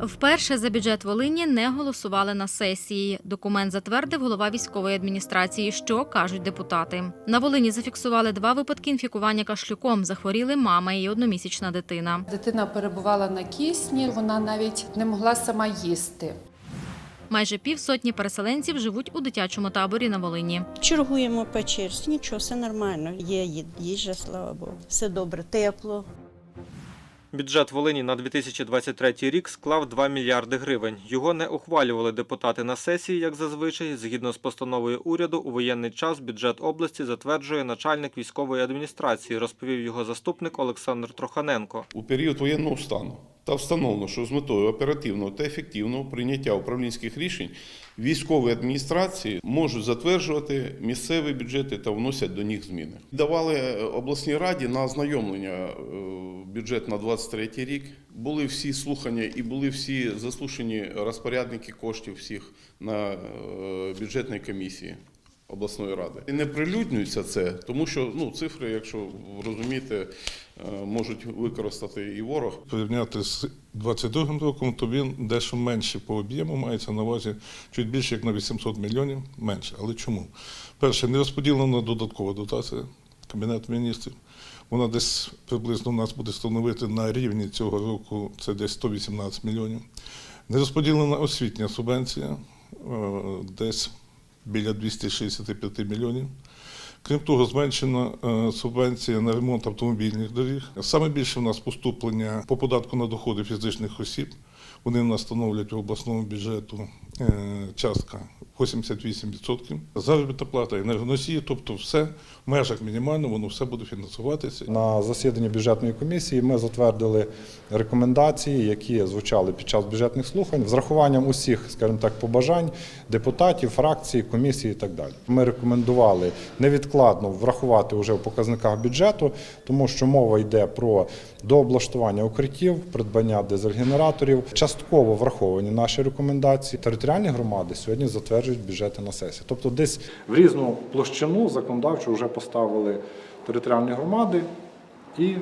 Вперше за бюджет Волині не голосували на сесії. Документ затвердив голова військової адміністрації. Що кажуть депутати? На Волині зафіксували два випадки інфікування кашлюком. Захворіли мама і одномісячна дитина. Дитина перебувала на кисні, вона навіть не могла сама їсти. Майже півсотні переселенців живуть у дитячому таборі на Волині. Чергуємо по черзі. Нічого, все нормально. Є їжа, слава Богу. Все добре, тепло. Бюджет Волині на 2023 рік склав 2 мільярди гривень. Його не ухвалювали депутати на сесії, як зазвичай. Згідно з постановою уряду, у воєнний час бюджет області затверджує начальник військової адміністрації, розповів його заступник Олександр Троханенко. у період воєнного стану та встановлено, що з метою оперативного та ефективного прийняття управлінських рішень військові адміністрації можуть затверджувати місцеві бюджети та вносять до них зміни. Давали е, обласній раді на ознайомлення е, бюджет на 23 рік. Були всі слухання і були всі заслушані розпорядники коштів всіх на е, бюджетній комісії обласної ради. І не прилюднюється це, тому що ну, цифри, якщо розумієте, можуть використати і ворог. порівняти з 22 роком, то він дещо менше по об'єму, мається на увазі чуть більше як на 800 мільйонів менше. Але чому? Перше, не розподілена додаткова дотація Кабінету міністрів. Вона десь приблизно у нас буде становити на рівні цього року це десь 118 мільйонів. Не розподілена освітня субвенція е, десь біля 265 мільйонів. Крім того, зменшена е, субвенція на ремонт автомобільних доріг. Саме більше в нас поступлення по податку на доходи фізичних осіб. Вони в нас становлять у обласному бюджету е, частка 88%. Заробітна плата, енергоносії, тобто все в межах мінімально, воно все буде фінансуватися. На засіданні бюджетної комісії ми затвердили рекомендації, які звучали під час бюджетних слухань, з рахуванням усіх, скажімо так, побажань депутатів, фракцій, комісії і так далі. Ми рекомендували невідкладно врахувати вже в показниках бюджету, тому що мова йде про дооблаштування укриттів, придбання дизель-генераторів. Частково враховані наші рекомендації. Територіальні громади сьогодні затверджують бюджети на сесії. Тобто, десь в різну площину законодавчо вже поставили територіальні громади і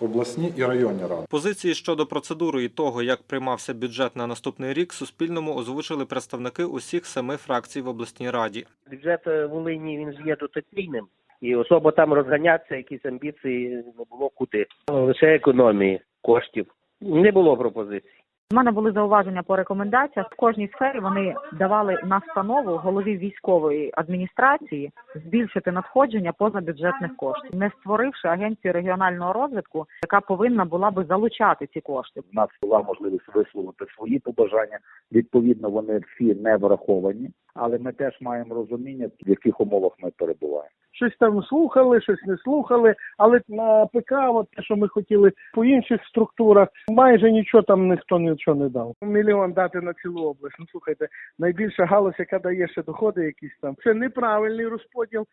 обласні і районні ради. Позиції щодо процедури і того, як приймався бюджет на наступний рік, Суспільному озвучили представники усіх семи фракцій в обласній раді. бюджет е, Волині він ж є дотаційним. І особо там розганятися, якісь амбіції не було куди. Лише економії коштів. Не було пропозицій. У мене були зауваження по рекомендаціях. В кожній сфері вони давали настанову голові військової адміністрації збільшити надходження позабюджетних коштів, не створивши агенцію регіонального розвитку, яка повинна була би залучати ці кошти. У нас була можливість висловити свої побажання. Відповідно, вони всі не враховані, але ми теж маємо розуміння, в яких умовах ми перебуваємо. щось там слухали, щось не слухали. Але на ПК, от те, що ми хотіли по інших структурах, майже нічого там ніхто нічого не дав. Мільйон дати на цілу область. Ну слухайте, найбільша галузь, яка дає ще доходи, якісь там. Це неправильний розподіл.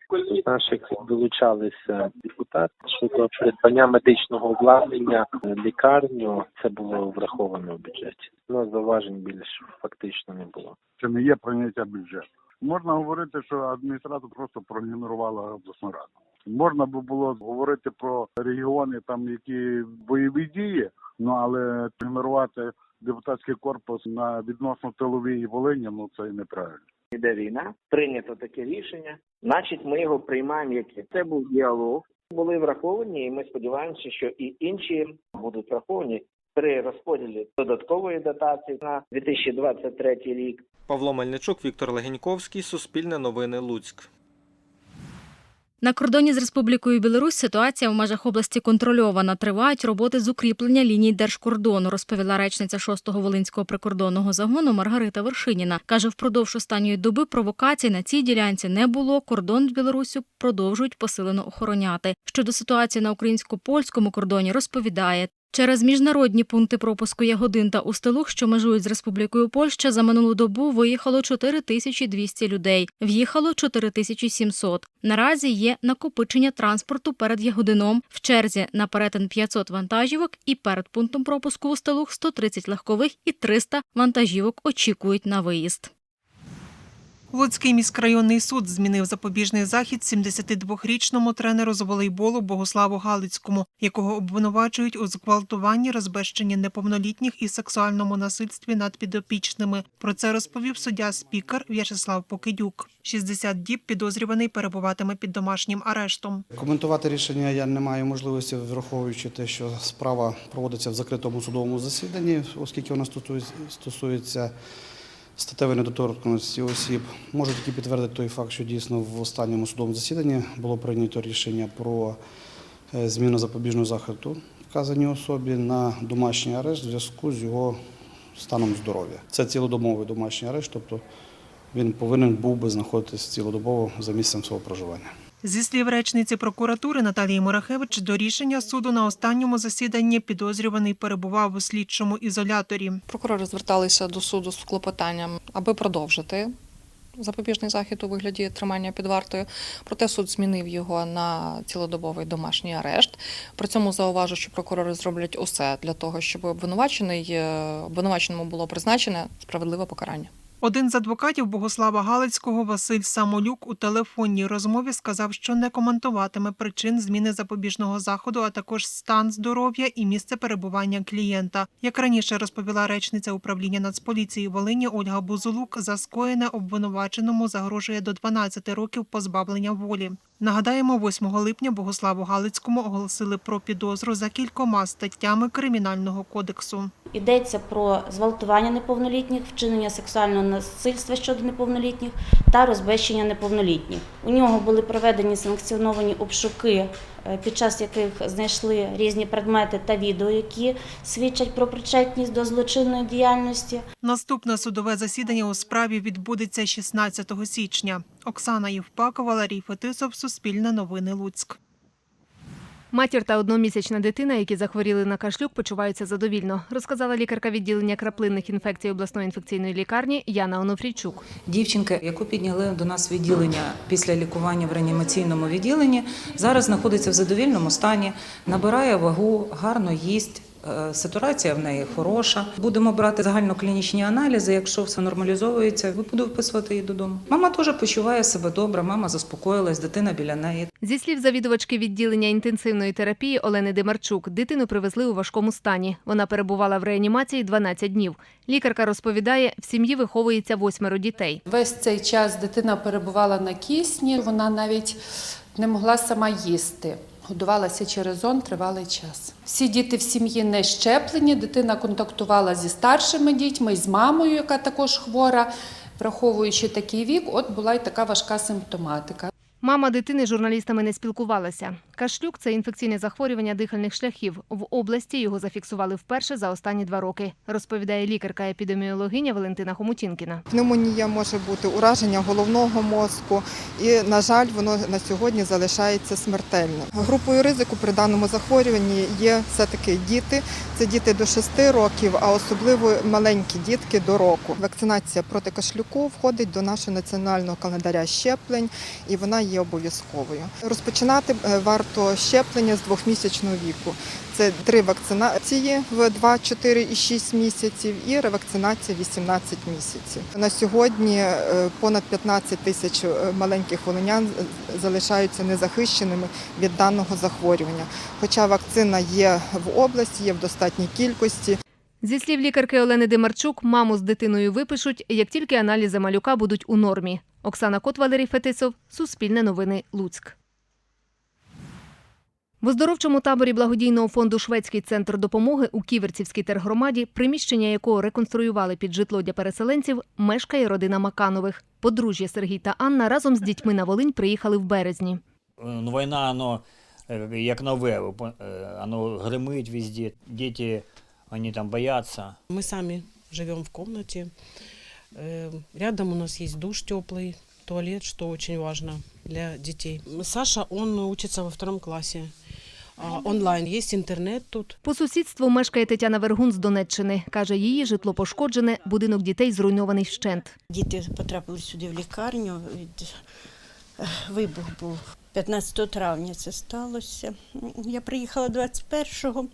Наших долучалися депутати щодо придбання медичного обладнання, лікарню. Це було враховано в бюджеті. Ну, зауважень більш фактично не було. Це не є прийняття бюджету. Можна говорити, що адміністрація просто проігнорувала обласну раду. Можна би було говорити про регіони, там які бойові дії, ну але ігнорувати депутатський корпус на відносно тиловій Волині, ну це неправильно. Іде війна, прийнято таке рішення. Значить, ми його приймаємо. Яке це був діалог. Були враховані, і ми сподіваємося, що і інші будуть враховані при розподілі додаткової дотації на 2023 рік. Павло Мельничук, Віктор Легеньковський, Суспільне новини Луцьк. На кордоні з Республікою Білорусь ситуація в межах області контрольована. Тривають роботи з укріплення ліній держкордону, розповіла речниця 6-го Волинського прикордонного загону Маргарита Вершиніна. Каже, впродовж останньої доби провокацій на цій ділянці не було. Кордон з Білоруссю продовжують посилено охороняти. Щодо ситуації на українсько-польському кордоні розповідає. Через міжнародні пункти пропуску Ягодин та Устилух, що межують з Республікою Польща, за минулу добу виїхало 4200 людей, в'їхало 4700. Наразі є накопичення транспорту перед Ягодином. В черзі на перетин 500 вантажівок і перед пунктом пропуску Устилух 130 легкових і 300 вантажівок очікують на виїзд. Луцький міськрайонний суд змінив запобіжний захід 72-річному тренеру з волейболу Богославу Галицькому, якого обвинувачують у зґвалтуванні, розбещенні неповнолітніх і сексуальному насильстві над підопічними. Про це розповів суддя спікер В'ячеслав Покидюк. 60 діб підозрюваний перебуватиме під домашнім арештом. Коментувати рішення я не маю можливості, враховуючи те, що справа проводиться в закритому судовому засіданні, оскільки вона стосується- статевої недоторканості осіб. Можу тільки підтвердити той факт, що дійсно в останньому судовому засіданні було прийнято рішення про е, зміну запобіжного заходу вказаній особі на домашній арешт в зв'язку з його станом здоров'я. Це цілодомовий домашній арешт, тобто він повинен був би знаходитися цілодобово за місцем свого проживання. Зі слів речниці прокуратури Наталії Мурахевич, до рішення суду на останньому засіданні підозрюваний перебував у слідчому ізоляторі. Прокурори зверталися до суду з клопотанням, аби продовжити запобіжний захід у вигляді тримання під вартою. Проте суд змінив його на цілодобовий домашній арешт. При цьому зауважу, що прокурори зроблять усе для того, щоб обвинувачений е, обвинуваченому було призначене справедливе покарання. Один з адвокатів Богослава Галицького Василь Самолюк у телефонній розмові сказав, що не коментуватиме причин зміни запобіжного заходу, а також стан здоров'я і місце перебування клієнта. Як раніше розповіла речниця управління Нацполіції Волині Ольга Бузулук, за скоєне обвинуваченому загрожує до 12 років позбавлення волі. Нагадаємо, 8 липня Богославу Галицькому оголосили про підозру за кількома статтями Кримінального кодексу. Йдеться про зґвалтування неповнолітніх, вчинення сексуального насильства щодо неповнолітніх та розбещення неповнолітніх. У нього були проведені санкціоновані обшуки, е, під час яких знайшли різні предмети та відео, які свідчать про причетність до злочинної діяльності. Наступне судове засідання у справі відбудеться 16 січня. Оксана Євпакова, Валерій Фетисов, Суспільне новини Луцьк. Матір та одномісячна дитина, які захворіли на кашлюк, почуваються задовільно, розказала лікарка відділення краплинних інфекцій обласної інфекційної лікарні Яна Онуфрійчук. Дівчинка, яку підняли до нас відділення після лікування в реанімаційному відділенні, зараз знаходиться в задовільному стані, набирає вагу, гарно їсть. Е, Сатурація в неї хороша. Будемо брати загальноклінічні аналізи. Якщо все нормалізовується, буду вписувати її додому. Мама теж почуває себе добре, мама заспокоїлась, дитина біля неї. Зі слів завідувачки відділення інтенсивної терапії Олени Демарчук, дитину привезли у важкому стані. Вона перебувала в реанімації 12 днів. Лікарка розповідає, в сім'ї виховується восьмеро дітей. Весь цей час дитина перебувала на кисні, вона навіть не могла сама їсти. Годувалася через зон тривалий час. Всі діти в сім'ї не щеплені. Дитина контактувала зі старшими дітьми, з мамою, яка також хвора. Враховуючи такий вік, от була й така важка симптоматика. Мама дитини з журналістами не спілкувалася. Кашлюк це інфекційне захворювання дихальних шляхів. В області його зафіксували вперше за останні два роки, розповідає лікарка-епідеміологиня Валентина Хомутінкіна. Пневмонія може бути ураження головного мозку, і, на жаль, воно на сьогодні залишається смертельним. Групою ризику при даному захворюванні є все-таки діти. Це діти до 6 років, а особливо маленькі дітки до року. Вакцинація проти кашлюку входить до нашого національного календаря щеплень, і вона є обов'язковою. Розпочинати е, варто щеплення з двохмісячного віку. Це три вакцинації в 2, 4 і 6 місяців і ревакцинація 18 місяців. На сьогодні е, понад 15 тисяч е, маленьких волинян залишаються незахищеними від даного захворювання. Хоча вакцина є в області, є в достатній кількості. Зі слів лікарки Олени Демарчук, маму з дитиною випишуть, як тільки аналізи малюка будуть у нормі. Оксана Кот, Валерій Фетисов, Суспільне новини, Луцьк. В оздоровчому таборі благодійного фонду Шведський центр допомоги у Ківерцівській тергромаді, приміщення якого реконструювали під житло для переселенців, мешкає родина Маканових. Подружжя Сергій та Анна разом з дітьми на Волинь приїхали в березні. Ну, война, оно э, як нове, ви пон- э, оно везде. Дети, они там боятся. Мы сами живем в комнате. Э, Рядом у нас есть душ теплый, туалет, что очень важно для детей. Саша, он учится во втором классе. А, Онлайн есть интернет тут. По сусідству мешкає Тетяна Вергун з Донеччини. Каже, її житло пошкоджене, будинок дітей зруйнований вщент. Діти потрапили сюди в лікарню. Від... е, Вибух був 15 травня це сталося. Я приїхала 21-го.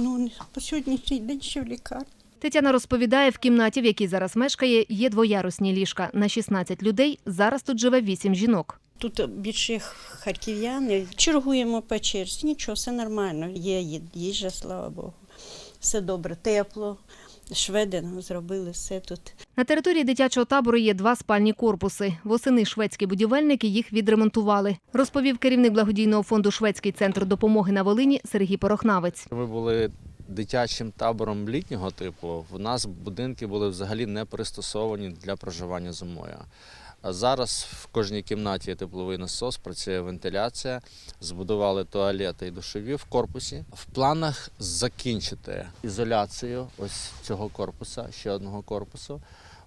Ну, по сьогоднішній день ще в лікарні. Тетяна розповідає, в кімнаті, в якій зараз мешкає, є двоярусні ліжка. На 16 людей зараз тут живе 8 жінок. Тут більше харків'яни. Чергуємо по черзі. Нічого, все нормально. Є їжа, слава Богу. Все добре, тепло. Шведи нам зробили все тут. На території дитячого табору є два спальні корпуси. Восени шведські будівельники їх відремонтували, розповів керівник благодійного фонду Шведський центр допомоги на Волині Сергій Порохнавець. Ми були дитячим табором літнього типу. В нас будинки були взагалі не пристосовані для проживання зимою. А зараз в кожній кімнаті є тепловий насос, працює вентиляція, збудували туалети і душові в корпусі. В планах закінчити ізоляцію ось цього корпуса, ще одного корпусу.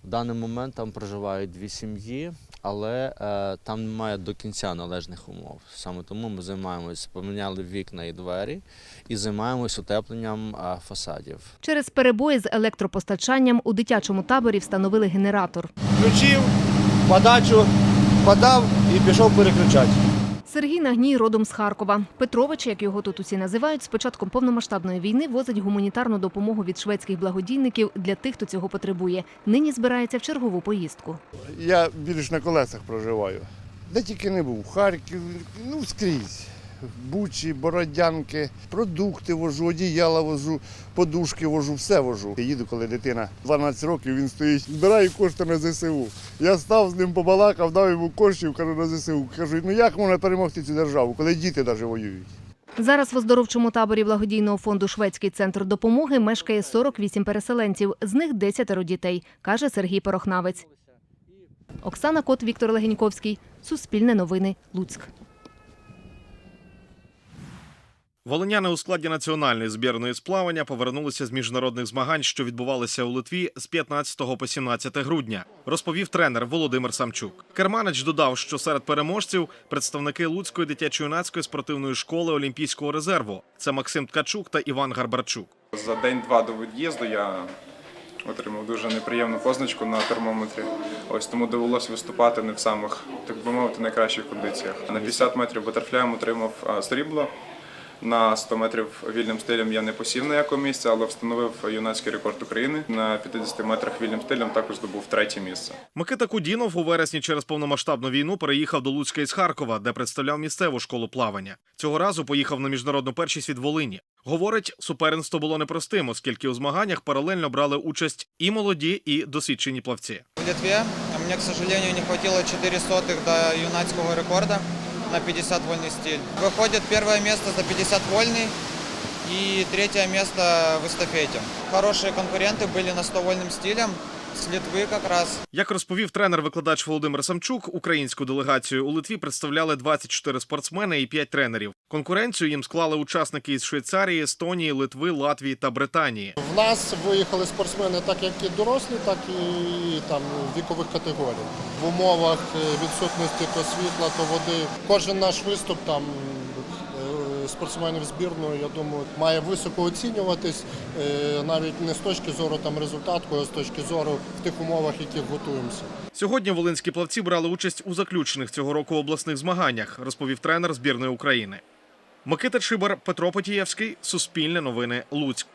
В даний момент там проживають дві сім'ї, але е, там немає до кінця належних умов. Саме тому ми займаємось, поміняли вікна і двері і займаємось утепленням е, фасадів. Через перебої з електропостачанням у дитячому таборі встановили генератор. Включив подачу, подав і пішов переключати. Сергій Нагній родом з Харкова. Петрович, як його тут усі називають, з початком повномасштабної війни возить гуманітарну допомогу від шведських благодійників для тих, хто цього потребує. Нині збирається в чергову поїздку. Я більш на колесах проживаю. Де тільки не був. Харків, ну скрізь. Бучі, бородянки, продукти вожу, одіяла вожу, подушки вожу, все вожу. Я їду, коли дитина 12 років, він стоїть, збирає кошти на ЗСУ. Я став з ним побалакав, дав йому коштів, кажу на ЗСУ. Кажу, ну як можна перемогти цю державу, коли діти навіть воюють? Зараз в оздоровчому таборі благодійного фонду Шведський центр допомоги мешкає 48 переселенців, з них 10 дітей, каже Сергій Порохнавець. Оксана Кот, Віктор Легеньковський. Суспільне новини. Луцьк. Волиняни у складі національної збірної з плавання повернулися з міжнародних змагань, що відбувалися у Литві з 15 по 17 грудня, розповів тренер Володимир Самчук. Керманич додав, що серед переможців представники Луцької дитячо-юнацької спортивної школи Олімпійського резерву. Це Максим Ткачук та Іван Гарбарчук. За день-два до від'їзду я отримав дуже неприємну позначку на термометрі. Ось тому довелося виступати не в самих, так би мовити, найкращих кондиціях. На 50 метрів батерфляєм отримав срібло. На 100 метрів вільним стилем я не посів на якому місце, але встановив юнацький рекорд України. На 50 метрах вільним стилем також здобув третє місце. Микита Кудінов у вересні через повномасштабну війну переїхав до Луцька із Харкова, де представляв місцеву школу плавання. Цього разу поїхав на міжнародну першість від Волині. Говорить, суперництво було непростим, оскільки у змаганнях паралельно брали участь і молоді, і досвідчені плавці. В Литве мне, к сожалению, не хватило 4 сотых до юнацкого рекорда на 50 вольный стиль. Выходит первое место за 50 вольный и третье место в эстафете. Хорошие конкуренты были на 100 вольным стилем. С Литвы как раз. Як розповів тренер-викладач Володимир Самчук, українську делегацію у Литві представляли 24 спортсмени і 5 тренерів. Конкуренцію їм склали учасники із Швейцарії, Естонії, Литви, Латвії та Британії. В нас виїхали спортсмени так як і дорослі, так і там вікових категорій. В умовах відсутності то світла, то води. Кожен наш виступ там спортсменів збірної, я думаю, має високо оцінюватись е, навіть не з точки зору там результату, а з точки зору в тих умовах, в яких готуємося. Сьогодні волинські плавці брали участь у заключених цього року обласних змаганнях, розповів тренер збірної України. Микита Чибар, Петро Потієвський, Суспільне новини, Луцьк.